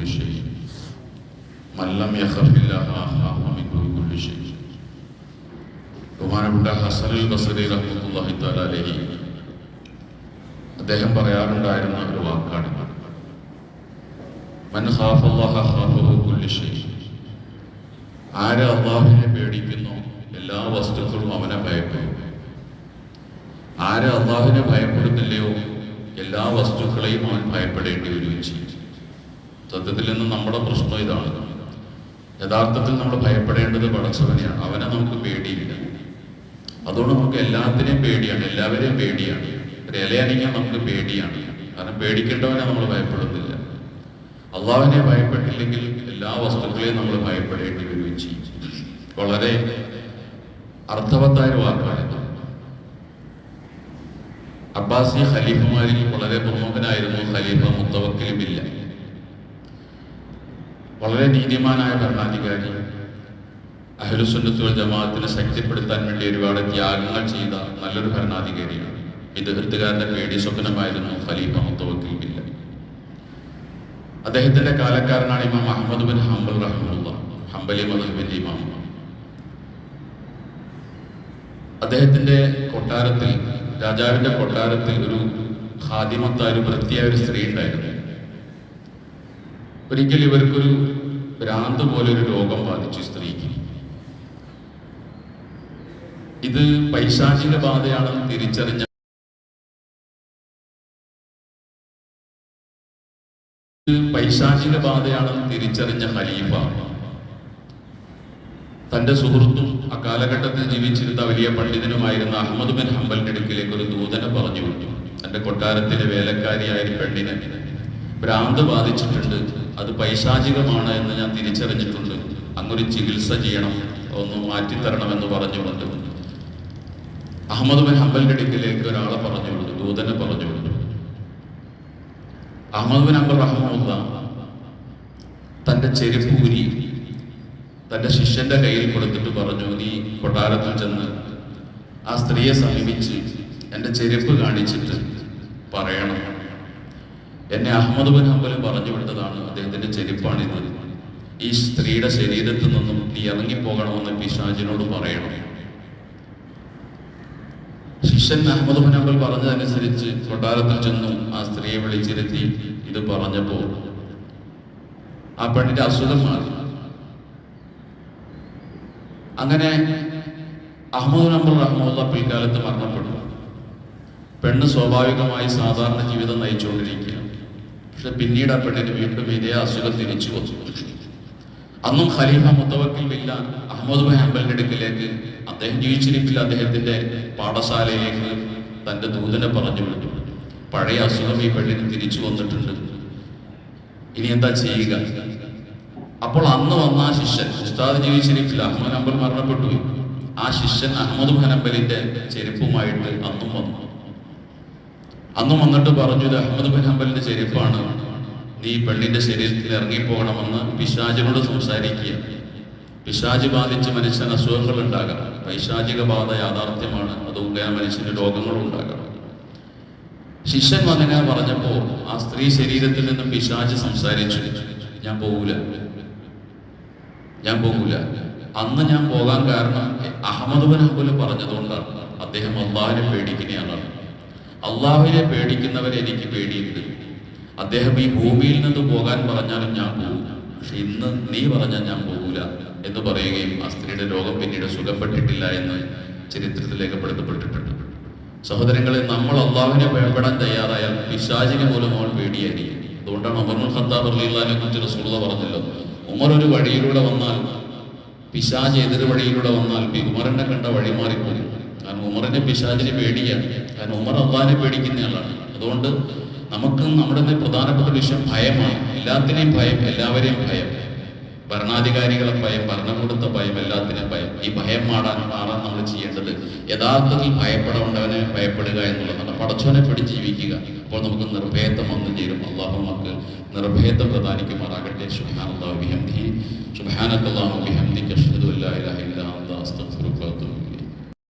كل شيء من لم يخف الله أخاف منه كل شيء ബഹുമാനപ്പെട്ട ഹസനുൽ ബസരി റഹ്മത്തുള്ളാഹി തആല അലൈഹി അദ്ദേഹം പറയാറുണ്ടായിരുന്ന ഒരു വാക്കാണ് മൻ ഖാഫല്ലാഹ ഖാഫഹു കുല്ലു ഷൈ ആര് അള്ളാഹുവിനെ പേടിക്കുന്നു എല്ലാ വസ്തുക്കളും അവനെ ഭയപ്പെടും ആര് അള്ളാഹുവിനെ ഭയപ്പെടുന്നില്ലയോ എല്ലാ വസ്തുക്കളെയും അവൻ ഭയപ്പെടേണ്ടി വരികയും ചെയ്യും സത്യത്തിൽ നിന്ന് നമ്മുടെ പ്രശ്നം ഇതാണ്. യഥാർത്ഥത്തിൽ നമ്മൾ ഭയപ്പെടേണ്ടത് പടച്ചവനെയാണ്. അവനെ നമുക്ക് പേടിയില്ല. അതുകൊണ്ട് നമുക്ക് എല്ലാത്തിനെയും പേടിയാണ്. എല്ലാവരെയും പേടിയാണ്. ഒരു ഇലയണിക്കാൻ നമുക്ക് പേടിയാണ്. കാരണം പേടിക്കേണ്ടവനെ നമ്മൾ ഭയപ്പെടുന്നില്ല. അള്ളാഹുവിനെ ഭയപ്പെട്ടില്ലെങ്കിൽ എല്ലാ വസ്തുക്കളെയും നമ്മൾ ഭയപ്പെടേണ്ടി വരികയും ചെയ്യും. വളരെ അർത്ഥവത്തായ വാക്കാണിത്. അബ്ബാസി ഖലീഫുമാരിൽ വളരെ പ്രമുഖനായിരുന്നു. ഖലീഫ മുത്തവക്കിൽ ബില്ല വളരെ നീതിമാനായ ഭരണാധികാരി അഹ്ലുസുന്നത്തുൽ ജമാഅത്തിനെ ശക്തിപ്പെടുത്താൻ വേണ്ടി ഒരുപാട് ത്യാഗങ്ങൾ ചെയ്ത നല്ലൊരു ഭരണാധികാരിയാണ്. ഇദ്ദേഹത്തുകാരന്റെ പേടി സ്വപ്നമായിരുന്നു ഖലീഫ മുത്തവക്കിൽ അദ്ദേഹത്തിന്റെ കാലക്കാരനാണ് ഇമാം അഹമ്മദ് ബിൻ ഹംബൽ റഹ്മുള്ള ഹംബലി മദഹബിന്റെ ഇമാം. അദ്ദേഹത്തിന്റെ കൊട്ടാരത്തിൽ രാജാവിന്റെ കൊട്ടാരത്തിൽ ഒരു ഖാദിമത്തായ ഒരു വൃത്തിയായ ഒരു സ്ത്രീ ഉണ്ടായിരുന്നു. ഒരിക്കൽ ഇവർക്കൊരു ഭ്രാന്ത് പോലെ ഒരു രോഗം ബാധിച്ചു സ്ത്രീക്ക്. ഇത് പൈശാചിക ബാധയാണെന്ന് തിരിച്ചറിഞ്ഞ പൈശാചിക ബാധയാണെന്ന് തിരിച്ചറിഞ്ഞ ഖലീഫ തന്റെ സുഹൃത്തും അക്കാലഘട്ടത്തിൽ ജീവിച്ചിരുന്ന വലിയ പണ്ഡിതനുമായിരുന്ന അഹമ്മദ് ബിൻ ഹംബലിന്റെ അടുക്കിലേക്ക് ഒരു ദൂതനെ പറഞ്ഞു വിട്ടു. തന്റെ കൊട്ടാരത്തിലെ വേലക്കാരിയായ പെണ്ണിനെ ഭ്രാന്ത് ബാധിച്ചിട്ടുണ്ട്. അത് പൈശാചികമാണ് എന്ന് ഞാൻ തിരിച്ചറിഞ്ഞിട്ടുണ്ട്. അങ്ങൊരു ചികിത്സ ചെയ്യണം ഒന്ന് മാറ്റിത്തരണമെന്ന് പറഞ്ഞുകൊണ്ട്. അഹമ്മദ് ബിൻ ഹംബലിന്റെ അടുക്കിലേക്ക് ഒരാളെ പറഞ്ഞു കൊടുത്തു ദൂതനെ പറഞ്ഞു കൊടുത്തു അഹമ്മദ് ബിൻ ഹംബൽ റഹ്മുല്ല തന്റെ ചെരുപ്പ് ഊരി തന്റെ ശിഷ്യന്റെ കയ്യിൽ കൊടുത്തിട്ട് പറഞ്ഞു നീ കൊട്ടാരത്തിൽ ചെന്ന് ആ സ്ത്രീയെ സമീപിച്ച് എന്റെ ചെരുപ്പ് കാണിച്ചിട്ട് പറയണം. എന്നെ അഹമ്മദ് ബിൻ ഹംബൽ പറഞ്ഞു വിട്ടതാണ് അദ്ദേഹത്തിന്റെ ചെരുപ്പാണിത് ഈ സ്ത്രീയുടെ ശരീരത്തിൽ നിന്നും നീ ഇറങ്ങിപ്പോകണമെന്ന് പിശാജിനോട് പറയണം. ശിഷ്യൻ അഹമ്മദ് ബിൻ ഹംബൽ പറഞ്ഞതനുസരിച്ച് കൊട്ടാരത്തിൽ ചെന്നു ആ സ്ത്രീയെ വിളിച്ചിരുത്തി ഇത് പറഞ്ഞപ്പോ ആ പെണ്ണിന്റെ അസുഖം മാറി. അങ്ങനെ അഹമ്മദ് നമ്പർ റഹ്മുള്ള പിൽക്കാലത്ത് മരണപ്പെട്ടു. പെണ്ണ് സ്വാഭാവികമായി സാധാരണ ജീവിതം നയിച്ചുകൊണ്ടിരിക്കുകയാണ്. പക്ഷെ പിന്നീട് ആ പെണ്ണിന് വീണ്ടും ഇതേ അസുഖം തിരിച്ചു വന്നു. അന്നും ഖലീഫ മുത്തവക്കിൽ ബില്ല അഹമ്മദ് മെഹബലിന്റെ ഹംബലിന്റെ അടുക്കിലേക്ക് അദ്ദേഹം ജീവിച്ചിരിപ്പില്ല. അദ്ദേഹത്തിന്റെ പാഠശാലയിലേക്ക് തന്റെ ദൂതനെ പറഞ്ഞു വിട്ടു. പഴയ അസുഖം ഈ പെണ്ണിന് തിരിച്ചു വന്നിട്ടുണ്ട്. ഇനി എന്താ ചെയ്യുക? അപ്പോൾ അന്ന് വന്ന ആ ശിഷ്യൻ ഉസ്താദ് ജീവിച്ചിരിപ്പില്ല. അഹമ്മദ് ഹംബൽ മരണപ്പെട്ടു. ആ ശിഷ്യൻ അഹമ്മദ് ഹനബലിന്റെ ചെരുപ്പുമായിട്ട് അന്നും വന്നു. അന്നും വന്നിട്ട് പറഞ്ഞു ഇത് അഹമ്മദ് ബിൻ ഹംബലിന്റെ ചെരുപ്പാണ്. നീ പെണ്ണിന്റെ ശരീരത്തിൽ ഇറങ്ങിപ്പോകണമെന്ന് പിശാചിനോട് സംസാരിക്കുക. പിശാജ് ബാധിച്ച് മനുഷ്യന് അസുഖങ്ങൾ ഉണ്ടാകാം. പൈശാചിക ബാധ യാഥാർത്ഥ്യമാണ്. അതുകൊണ്ട് മനുഷ്യന് രോഗങ്ങളും ഉണ്ടാകാം. ശിഷ്യൻ വന്നിനെ പറഞ്ഞപ്പോ ആ സ്ത്രീ ശരീരത്തിൽ നിന്നും പിശാജ് സംസാരിച്ചു. ഞാൻ പോകൂല. ഞാൻ പോകൂല. അന്ന് ഞാൻ പോകാൻ കാരണം അഹമ്മദ് ബിൻ ഹംബൽ പറഞ്ഞതുകൊണ്ടാണ്. അദ്ദേഹം അള്ളാഹിനെ പേടിക്കുന്നയാളാണ് അള്ളാഹുവിനെ പേടിക്കുന്നവരെ എനിക്ക് പേടിയുണ്ട്. അദ്ദേഹം ഈ ഭൂമിയിൽ നിന്ന് പോകാൻ പറഞ്ഞാലും ഞാൻ പോകും പക്ഷെ ഇന്ന് നീ പറഞ്ഞാൽ ഞാൻ പോകൂല എന്ന് പറയുകയും ആ സ്ത്രീയുടെ രോഗം പിന്നീട് സുഖപ്പെട്ടിട്ടില്ല എന്ന് ചരിത്രത്തിൽ രേഖപ്പെടുത്തപ്പെട്ടിട്ടുണ്ട്. സഹോദരങ്ങളെ നമ്മൾ അള്ളാഹുവിനെ ഭയപ്പെടാൻ തയ്യാറായാൽ പിശാചിനെ പോലും നമ്മൾ പേടിയായിരിക്കും. അതുകൊണ്ടാണ് ഉമർ ഖത്താബ് അള്ളിനെ കുറിച്ച് റസൂള പറഞ്ഞല്ലോ ഉമർ ഒരു വഴിയിലൂടെ വന്നാൽ പിശാജ് എതിർ വഴിയിലൂടെ വന്നാൽ ഉമറിനെ കണ്ട വഴി മാറിപ്പോയി കാരണം ഉമറിനെ പിശാചിനെ പേടിയാണ് കാരണം ഉമർ അള്ളാഹിനെ പേടിക്കുന്ന ആളാണ്. അതുകൊണ്ട് നമുക്ക് നമ്മുടെ പ്രധാനപ്പെട്ട വിഷയം ഭയമാണ്. എല്ലാത്തിനെയും ഭയം എല്ലാവരെയും ഭയം. ഭരണാധികാരികളെ ഭയം ഭരണകൂടത്തെ ഭയം എല്ലാത്തിനും ഭയം. ഈ ഭയം മാറാൻ മാറാൻ നമ്മൾ ചെയ്യേണ്ടത് യഥാർത്ഥത്തിൽ ഭയപ്പെടേണ്ടവനെ ഭയപ്പെടുക എന്നുള്ളതാണ്. പടച്ചവനെ പിടിച്ച് ജീവിക്കുക. അപ്പോൾ നമുക്ക് നിർഭയത്വം വന്നു ചേരും. അള്ളാഹു നമുക്ക് നിർഭയത്വം പ്രധാനിക്കുമാറാകട്ടെ സുബ്ഹാനല്ലാഹു ബിഹംദിഹി. സുബ്ഹാനക്കല്ലാഹു ബിഹംദിക. അഷ്ഹദു അല്ലാ ഇലാഹ ഇല്ലാ അൻത അസ്തഗ്ഫിറുക വഅത്തുബു